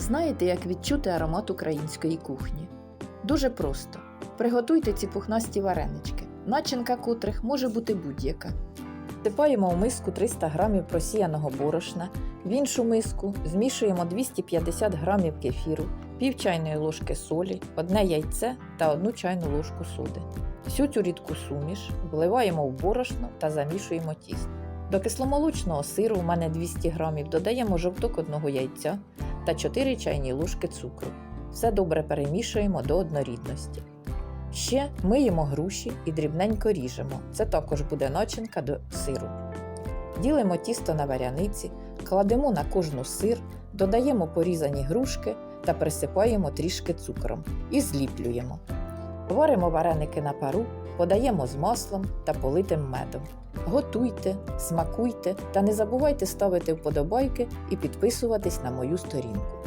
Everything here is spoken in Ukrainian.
Знаєте, як відчути аромат української кухні? Дуже просто. Приготуйте ці пухнасті варенички, начинка котрих може бути будь-яка. Сипаємо в миску 300 г просіяного борошна, в іншу миску змішуємо 250 г кефіру, пів чайної ложки солі, одне яйце та одну чайну ложку соди. Всю цю рідку суміш вливаємо в борошно та замішуємо тісто. До кисломолочного сиру у мене 200 г додаємо жовток одного яйця та 4 чайні ложки цукру. Все добре перемішуємо до однорідності. Ще миємо груші і дрібненько ріжемо. Це також буде начинка до сиру. Ділимо тісто на варяниці, кладемо на кожну сир, додаємо порізані грушки та присипаємо трішки цукром і зліплюємо. Варимо вареники на пару, подаємо з маслом та политим медом. Готуйте, смакуйте та не забувайте ставити вподобайки і підписуватись на мою сторінку.